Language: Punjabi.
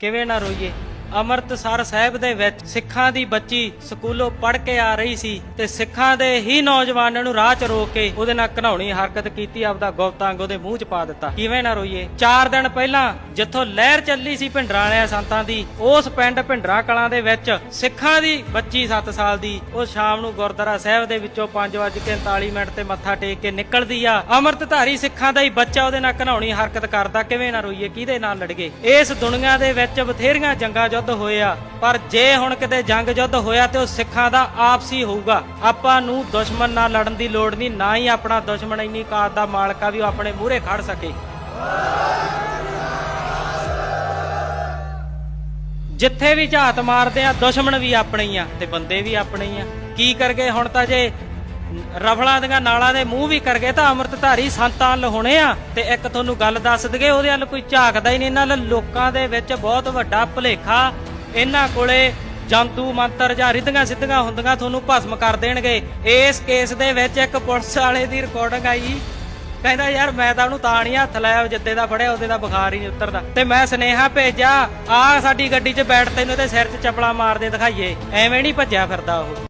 ਕਿਵੇਂ ਨਾ ਰੋਈਏ? ਅੰਮ੍ਰਿਤਸਰ ਸਾਹਿਬ ਦੇ ਵਿੱਚ ਸਿੱਖਾਂ ਦੀ ਬੱਚੀ ਸਕੂਲੋਂ ਪੜ੍ਹ ਕੇ ਆ ਰਹੀ ਸੀ ਤੇ ਸਿੱਖਾਂ ਦੇ ਹੀ ਨੌਜਵਾਨਾਂ ਨੂੰ ਰਾਹ 'ਚ ਰੋਕ ਕੇ ਉਹਦੇ ਨਾਲ ਘਨਾਉਣੀ ਹਰਕਤ ਕੀਤੀ, ਆਪਦਾ ਗੁਪਤਾਂਗ ਉਹਦੇ ਮੂੰਹ 'ਚ ਪਾ ਦਿੱਤਾ। ਕਿਵੇਂ ਨਾ ਰੋਈਏ। 4 ਦਿਨ ਪਹਿਲਾਂ ਜਿੱਥੋਂ ਲਹਿਰ ਚੱਲੀ ਸੀ ਭਿੰਡਰਾਂ ਸੰਤਾਂ ਦੀ, ਉਸ ਪਿੰਡ ਭਿੰਡਰਾਂ ਕਲਾਂ ਦੇ ਵਿੱਚ ਸਿੱਖਾਂ ਦੀ ਬੱਚੀ 7 ਸਾਲ ਦੀ, ਉਹ ਸ਼ਾਮ ਨੂੰ ਗੁਰਦੁਆਰਾ ਸਾਹਿਬ ਦੇ ਵਿੱਚੋਂ 5:39 ਮਿੰਟ ਤੇ ਮੱਥਾ ਟੇਕ ਕੇ ਨਿਕਲਦੀ ਆ। ਅੰਮ੍ਰਿਤਧਾਰੀ ਸਿੱਖਾਂ ਦਾ ਹੀ ਬੱਚਾ ਉਹਦੇ ਨਾਲ ਘਨਾਉਣੀ ਹਰਕਤ ਕਰਦਾ। ਕਿਵੇਂ ਨਾ ਰੋਈਏ, ਕਿਹਦੇ ਨਾਲ ਲੜਗੇ ਇਸ ਦੁਨੀਆ ਦੇ ਵਿੱਚ ਬਥੇਰੀਆਂ ਜੰਗਾਂ ਯੁੱਧ ਹੋਏ ਪਰ ਜੇ ਹੁਣ ਕਿਤੇ ਜੰਗ ਯੁੱਧ ਹੋਇਆ ਤੇ ਉਹ ਸਿੱਖਾਂ ਦਾ ਆਪਸੀ ਹੋਊਗਾ। ਆਪਾਂ ਨੂੰ ਦੁਸ਼ਮਣ ਨਾਲ ਲੜਨ ਦੀ ਲੋੜ ਨਹੀਂ, ਨਾ ਹੀ ਆਪਣਾ ਦੁਸ਼ਮਣ ਇੰਨੀ ਕਾਤ ਦਾ ਮਾਲਕ ਵੀ ਉਹ ਆਪਣੇ ਮੂਹਰੇ ਖੜ ਸਕੇ। ਜਿੱਥੇ ਵੀ ਝਾਤ ਮਾਰਦੇ ਆ, ਦੁਸ਼ਮਣ ਵੀ ਆਪਣੇ ਹੀ ਆ ਤੇ ਬੰਦੇ ਵੀ ਆਪਣੇ ਹੀ ਆ। ਕੀ ਕਰਗੇ ਹੁਣ ਤਾਂ ਜੇ ਰਫਲਾਂ ਦੀਆਂ ਨਾਲਾਂ ਦੇ ਮੂੰਹ ਵੀ ਕਰ ਗਏ ਤਾਂ ਅੰਮ੍ਰਿਤਧਾਰੀ ਸੰਤਾਂ ਲਹੁਣੇ ਆ। ਤੇ ਇੱਕ ਤੁਹਾਨੂੰ ਗੱਲ ਦੱਸ ਦਗੇ ਉਹਦੇ ਵੱਲ ਕੋਈ ਝਾਕਦਾ ਹੀ ਨਹੀਂ। ਇਹਨਾਂ ਲੋਕਾਂ ਦੇ ਵਿੱਚ ਬਹੁਤ ਵੱਡਾ ਭੁਲੇਖਾ। ਇਹਨਾਂ ਕੋਲੇ ਜੰਤੂ, ਮੰਤਰ ਜਾਂ ਰਿੱਧੀਆਂ ਸਿੱਧੀਆਂ ਹੁੰਦੀਆਂ ਤੁਹਾਨੂੰ ਭਸਮ ਕਰ ਦੇਣਗੇ। ਇਸ ਕੇਸ ਦੇ ਵਿੱਚ ਇੱਕ ਪੁਲਿਸ ਵਾਲੇ ਦੀ ਰਿਕਾਰਡਿੰਗ ਆਈ। ਕਹਿੰਦਾ, ਯਾਰ, ਮੈਂ ਤਾਂ ਉਹਨੂੰ ਤਾਂ ਨਹੀਂ ਹੱਥ ਲਾਇਆ ਜਿੱਦੇ ਦਾ ਫੜਿਆ, ਉਹਦੇ ਦਾ ਬੁਖਾਰ ਹੀ ਨਹੀਂ ਉਤਰਦਾ। ਤੇ ਮੈਂ ਸਨੇਹਾ ਭੇਜਿਆ ਆ ਸਾਡੀ ਗੱਡੀ 'ਚ ਬੈਠ ਤੈਨੂੰ ਤੇ ਸਿਰ 'ਚ ਚਪਲਾ ਮਾਰਦੇ ਦਿਖਾਈਏ। ਐਵੇਂ ਨਹੀਂ ਭੱਜਿਆ ਫਿਰਦਾ ਉਹ।